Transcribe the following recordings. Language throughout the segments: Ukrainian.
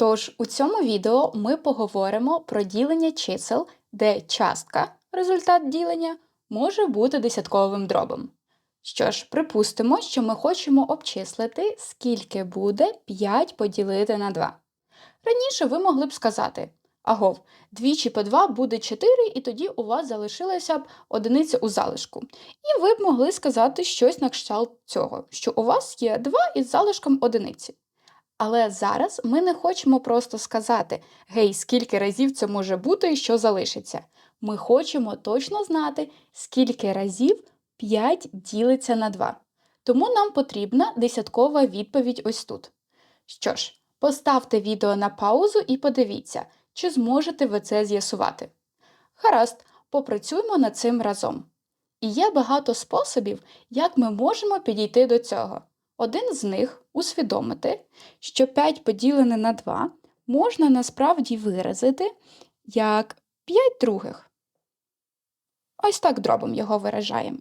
Тож у цьому відео ми поговоримо про ділення чисел, де частка, результат ділення, може бути десятковим дробом. Що ж, припустимо, що ми хочемо обчислити, скільки буде 5 поділити на 2. Раніше ви могли б сказати: агов, двічі по 2 буде 4, і тоді у вас залишилася б одиниця у залишку. І ви б могли сказати щось на кшталт цього, що у вас є 2 із залишком одиниці. Але зараз ми не хочемо просто сказати, гей, скільки разів це може бути і що залишиться. Ми хочемо точно знати, скільки разів 5 ділиться на 2. Тому нам потрібна десяткова відповідь ось тут. Що ж, поставте відео на паузу і подивіться, чи зможете ви це з'ясувати. Гаразд, попрацюємо над цим разом. І є багато способів, як ми можемо підійти до цього. Один з них усвідомити, що 5 поділене на 2 можна насправді виразити як 5 других. Ось так дробом його виражаємо.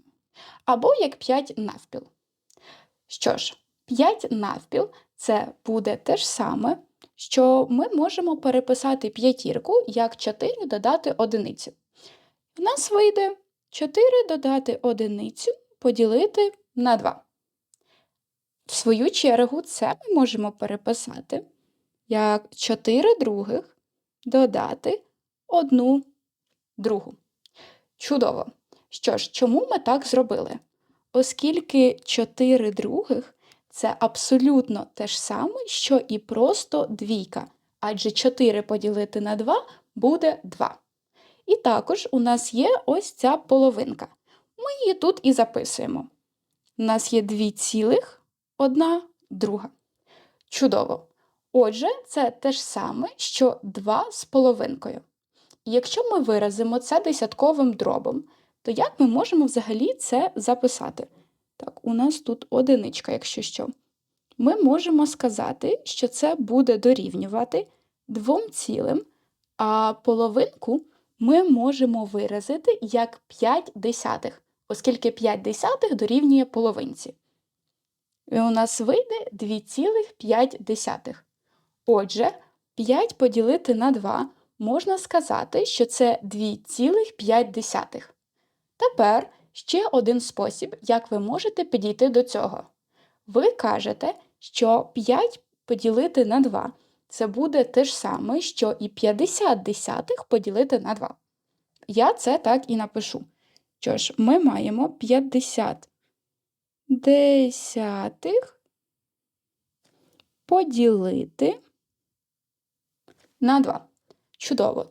Або як 5 навпіл. Що ж, 5 навпіл це буде те ж саме, що ми можемо переписати п'ятірку як 4 додати одиницю. В нас вийде 4 додати одиницю поділити на 2. В свою чергу, це ми можемо переписати як 4 других додати 1 другу. Чудово! Що ж, чому ми так зробили? Оскільки 4 других це абсолютно те ж саме, що і просто двійка, адже 4 поділити на 2 буде 2. І також у нас є ось ця половинка. Ми її тут і записуємо. У нас є 2 цілих, одна друга. Чудово! Отже, це те ж саме, що 2 з половинкою. І якщо ми виразимо це десятковим дробом, то як ми можемо взагалі це записати? Так, у нас тут одиничка, якщо що. Ми можемо сказати, що це буде дорівнювати двом цілим, а половинку ми можемо виразити як 5 десятих, оскільки 5 десятих дорівнює половинці. І у нас вийде 2,5. Отже, 5 поділити на 2 можна сказати, що це 2,5. Тепер ще один спосіб, як ви можете підійти до цього. Ви кажете, що 5 поділити на 2 це буде те ж саме, що і 50 десятих поділити на 2. Я це так і напишу. Що ж, ми маємо 50 десятих поділити на 2. Чудово.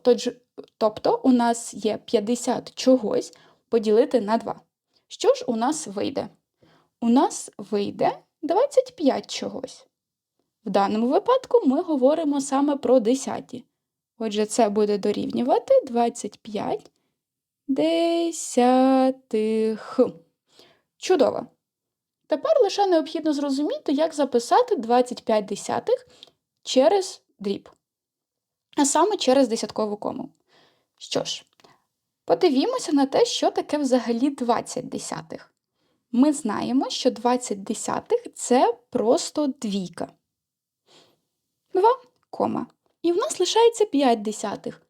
Тобто у нас є 50 чогось поділити на 2. Що ж у нас вийде? У нас вийде 25 чогось. В даному випадку ми говоримо саме про десяті. Отже, це буде дорівнювати 25 десятих. Чудово! Тепер лише необхідно зрозуміти, як записати 25 десятих через дріб, а саме через десяткову кому. Що ж, подивімося на те, що таке взагалі 20 десятих. Ми знаємо, що 20 десятих це просто двійка. 2, кома. І в нас лишається 5 десятих.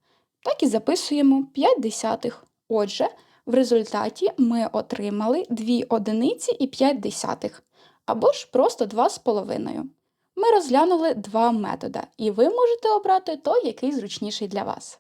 Так і записуємо 5 десятих. Отже, в результаті ми отримали 2 одиниці і 5 десятих, або ж просто 2,5. Ми розглянули два методи, і ви можете обрати той, який зручніший для вас.